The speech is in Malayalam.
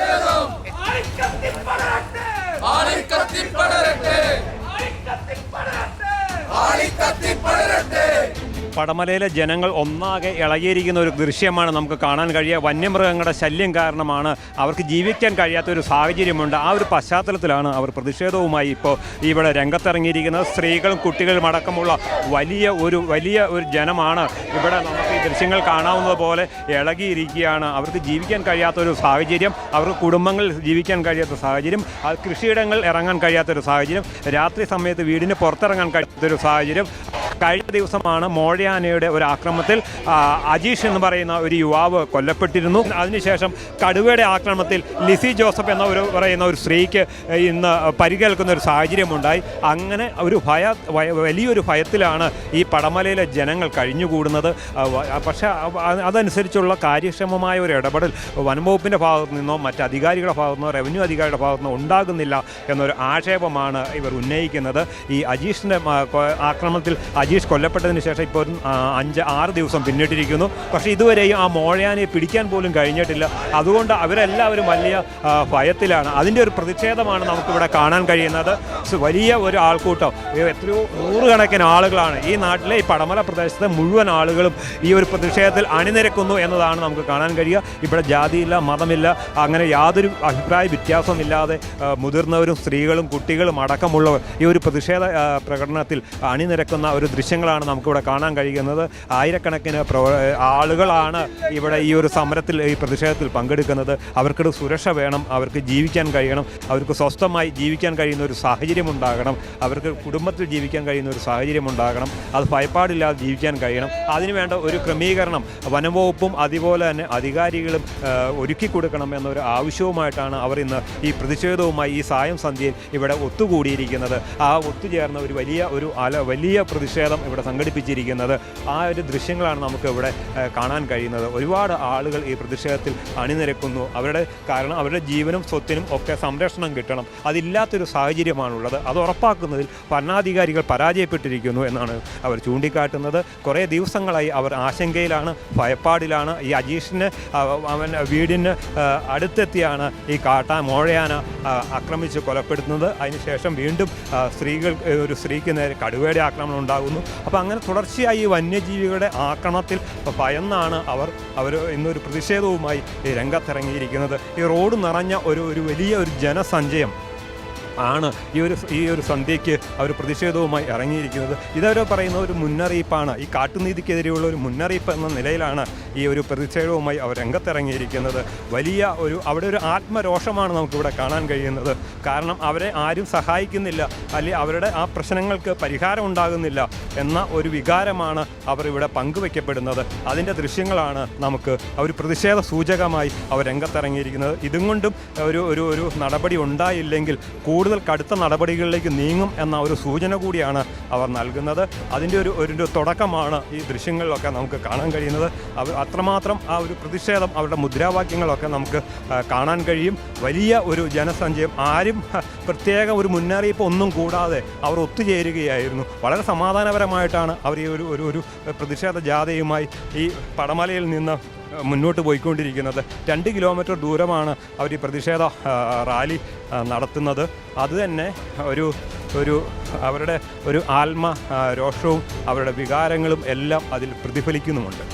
세다. പടമലയിലെ ജനങ്ങൾ ഒന്നാകെ ഇളകിയിരിക്കുന്ന ഒരു ദൃശ്യമാണ് നമുക്ക് കാണാൻ കഴിയുക. വന്യമൃഗങ്ങളുടെ ശല്യം കാരണമാണ് അവർക്ക് ജീവിക്കാൻ കഴിയാത്ത ഒരു സാഹചര്യമുണ്ട്. ആ ഒരു പശ്ചാത്തലത്തിലാണ് അവർ പ്രതിഷേധവുമായി ഇപ്പോൾ ഇവിടെ രംഗത്തിറങ്ങിയിരിക്കുന്നത്. സ്ത്രീകളും കുട്ടികളും അടക്കമുള്ള വലിയ ഒരു വലിയ ഒരു ജനമാണ് ഇവിടെ നമുക്ക് ഈ ദൃശ്യങ്ങൾ കാണാവുന്നത് പോലെ ഇളകിയിരിക്കുകയാണ്. അവർക്ക് ജീവിക്കാൻ കഴിയാത്ത ഒരു സാഹചര്യം അവർക്ക് കുടുംബങ്ങളിൽ ജീവിക്കാൻ കഴിയാത്ത സാഹചര്യം കൃഷിയിടങ്ങൾ ഇറങ്ങാൻ കഴിയാത്തൊരു സാഹചര്യം രാത്രി സമയത്ത് വീടിന് പുറത്തിറങ്ങാൻ കഴിയാത്തൊരു സാഹചര്യം കഴിഞ്ഞ ദിവസമാണ് മോഴയാനയുടെ ഒരു ആക്രമണത്തിൽ അജീഷ് എന്ന് പറയുന്ന ഒരു യുവാവ് കൊല്ലപ്പെട്ടിരുന്നു. അതിനുശേഷം കടുവയുടെ ആക്രമണത്തിൽ ലിസി ജോസഫ് എന്ന ഒരു പറയുന്ന ഒരു സ്ത്രീക്ക് ഇന്ന് പരിക്കേൽക്കുന്ന ഒരു സാഹചര്യമുണ്ടായി. അങ്ങനെ ഒരു ഭയ വലിയൊരു ഭയത്തിലാണ് ഈ പടമലയിലെ ജനങ്ങൾ കഴിഞ്ഞുകൂടുന്നത്. പക്ഷേ അതനുസരിച്ചുള്ള കാര്യക്ഷമമായ ഒരു ഇടപെടൽ വനംവകുപ്പിന്റെ ഭാഗത്തു നിന്നോ മറ്റ് അധികാരികളുടെ ഭാഗത്തു നിന്നോ റവന്യൂ അധികാരിയുടെ ഭാഗത്തു നിന്നോ ഉണ്ടാകുന്നില്ല എന്നൊരു ആക്ഷേപമാണ് ഇവർ ഉന്നയിക്കുന്നത്. ഈ അജീഷിന്റെ ആക്രമണത്തിൽ അജീഷ് കൊല്ലപ്പെട്ടതിന് ശേഷം ഇപ്പോൾ അഞ്ച് ആറ് ദിവസം പിന്നിട്ടിരിക്കുന്നു. പക്ഷേ ഇതുവരെയും ആ മോഴയാനെ പിടിക്കാൻ പോലും കഴിഞ്ഞിട്ടില്ല. അതുകൊണ്ട് അവരെല്ലാവരും വലിയ ഭയത്തിലാണ്. അതിന്റെ ഒരു പ്രതിഷേധമാണ് നമുക്കിവിടെ കാണാൻ കഴിയുന്നത്. വലിയ ഒരു ആൾക്കൂട്ടം. എത്രയോ നൂറുകണക്കിന് ആളുകളാണ് ഈ നാട്ടിലെ ഈ പടമല പ്രദേശത്തെ മുഴുവൻ ആളുകളും ഈ ഒരു പ്രതിഷേധത്തിൽ അണിനിരക്കുന്നു എന്നതാണ് നമുക്ക് കാണാൻ കഴിയുക. ഇവിടെ ജാതിയില്ല മതമില്ല അങ്ങനെ യാതൊരു അഭിപ്രായ വ്യത്യാസമില്ലാതെ മുതിർന്നവരും സ്ത്രീകളും കുട്ടികളും അടക്കമുള്ളവർ ഈ ഒരു പ്രതിഷേധ പ്രകടനത്തിൽ അണിനിരക്കുന്ന ഒരു ദൃശ്യങ്ങളാണ് നമുക്കിവിടെ കാണാൻ കഴിയുന്നത്. ആയിരക്കണക്കിന് ആളുകളാണ് ഇവിടെ ഈ ഒരു സമരത്തിൽ ഈ പ്രതിഷേധത്തിൽ പങ്കെടുക്കുന്നത്. അവർക്കൊരു സുരക്ഷ വേണം അവർക്ക് ജീവിക്കാൻ കഴിയണം അവർക്ക് സ്വസ്ഥമായി ജീവിക്കാൻ കഴിയുന്ന ഒരു സാഹചര്യം ഉണ്ടാകണം അവർക്ക് കുടുംബത്തിൽ ജീവിക്കാൻ കഴിയുന്ന ഒരു സാഹചര്യം ഉണ്ടാകണം അത് ഭയപ്പാടില്ലാതെ ജീവിക്കാൻ കഴിയണം. അതിനുവേണ്ട ഒരു ക്രമീകരണം വനംവകുപ്പും അതുപോലെ തന്നെ അധികാരികളും ഒരുക്കി കൊടുക്കണം എന്നൊരു ആവശ്യവുമായിട്ടാണ് അവർ ഇന്ന് ഈ പ്രതിഷേധവുമായി ഈ സായം സന്ധ്യയിൽ ഇവിടെ ഒത്തുകൂടിയിരിക്കുന്നത്. ആ ഒത്തുചേർന്ന ഒരു വലിയ ഒരു അല വലിയ പ്രതിഷേധം ഇവിടെ സംഘടിപ്പിച്ചിരിക്കുന്നത്. ആ ഒരു ദൃശ്യങ്ങളാണ് നമുക്ക് ഇവിടെ കാണാൻ കഴിയുന്നത്. ഒരുപാട് ആളുകൾ ഈ പ്രതിഷേധത്തിൽ അണിനിരക്കുന്നു. അവരുടെ കാരണം അവരുടെ ജീവനും സ്വത്തിനും ഒക്കെ സംരക്ഷണം കിട്ടണം. അതില്ലാത്തൊരു സാഹചര്യമാണുള്ളത്. അത് ഉറപ്പാക്കുന്നതിൽ ഭരണാധികാരികൾ പരാജയപ്പെട്ടിരിക്കുന്നു എന്നാണ് അവർ ചൂണ്ടിക്കാട്ടുന്നത്. കുറേ ദിവസങ്ങളായി അവർ ആശങ്കയിലാണ് ഭയപ്പാടിലാണ്. ഈ അജീഷിന് അവൻ വീടിന് അടുത്തെത്തിയാണ് ഈ കാട്ടാ മോഴയാന ആക്രമിച്ച് കൊലപ്പെടുത്തുന്നത്. അതിനുശേഷം വീണ്ടും സ്ത്രീകൾ ഒരു സ്ത്രീക്ക് നേരെ കടുവയുടെ ആക്രമണം ഉണ്ടാകുന്നു. അപ്പോൾ അങ്ങനെ തുടർച്ചയായി ഈ വന്യജീവികളുടെ ആക്രമണത്തിൽ ഭയന്നാണ് അവർ അവർ ഇന്നൊരു പ്രതിഷേധവുമായി രംഗത്തിറങ്ങിയിരിക്കുന്നത്. ഈ റോഡ് നിറഞ്ഞ ഒരു ഒരു വലിയ ഒരു ജനസഞ്ചയം ആണ് ഈ ഒരു ഈ ഒരു സന്ധ്യയ്ക്ക് അവർ പ്രതിഷേധവുമായി ഇറങ്ങിയിരിക്കുന്നത്. ഇതവർ പറയുന്ന ഒരു മുന്നറിയിപ്പാണ്. ഈ കാട്ടുനീതിക്കെതിരെയുള്ള ഒരു മുന്നറിയിപ്പ് എന്ന നിലയിലാണ് ഈ ഒരു പ്രതിഷേധവുമായി അവർ രംഗത്തിറങ്ങിയിരിക്കുന്നത്. വലിയ ഒരു അവിടെ ഒരു ആത്മരോഷമാണ് നമുക്കിവിടെ കാണാൻ കഴിയുന്നത്. കാരണം അവരെ ആരും സഹായിക്കുന്നില്ല അല്ലെങ്കിൽ അവരുടെ ആ പ്രശ്നങ്ങൾക്ക് പരിഹാരം ഉണ്ടാകുന്നില്ല എന്ന ഒരു വികാരമാണ് അവർ ഇവിടെ പങ്കുവെക്കപ്പെടുന്നത് അതിന്റെ ദൃശ്യങ്ങളാണ് നമുക്ക് അവർ പ്രതിഷേധ സൂചകമായി അവർ രംഗത്തിറങ്ങിയിരിക്കുന്നത്. ഇതും കൊണ്ടും ഒരു ഒരു ഒരു നടപടി ഉണ്ടായില്ലെങ്കിൽ കൂടുതൽ കടുത്ത നടപടികളിലേക്ക് നീങ്ങും എന്ന ഒരു സൂചന കൂടിയാണ് അവർ നൽകുന്നത്. അതിന്റെ ഒരു ഒരു തുടക്കമാണ് ഈ ദൃശ്യങ്ങളിലൊക്കെ നമുക്ക് കാണാൻ കഴിയുന്നത്. അവർ അത്രമാത്രം ആ ഒരു പ്രതിഷേധം അവരുടെ മുദ്രാവാക്യങ്ങളൊക്കെ നമുക്ക് കാണാൻ കഴിയും. വലിയ ഒരു ജനസഞ്ചയം. ആരും പ്രത്യേക ഒരു മുന്നറിയിപ്പ് ഒന്നും കൂടാതെ അവർ ഒത്തുചേരുകയായിരുന്നു. വളരെ സമാധാനപരമായിട്ടാണ് അവർ ഈ ഒരു ഒരു ഒരു പ്രതിഷേധ ജാഥയുമായി ഈ പടമലയിൽ നിന്ന് മുന്നോട്ട് പോയിക്കൊണ്ടിരിക്കുന്നത്. രണ്ട് കിലോമീറ്റർ ദൂരമാണ് അവർ ഈ പ്രതിഷേധ റാലി നടത്തുന്നത്. അത് തന്നെ ഒരു ഒരു അവരുടെ ഒരു ആത്മ രോഷവും അവരുടെ വികാരങ്ങളും എല്ലാം അതിൽ പ്രതിഫലിക്കുന്നുമുണ്ട്.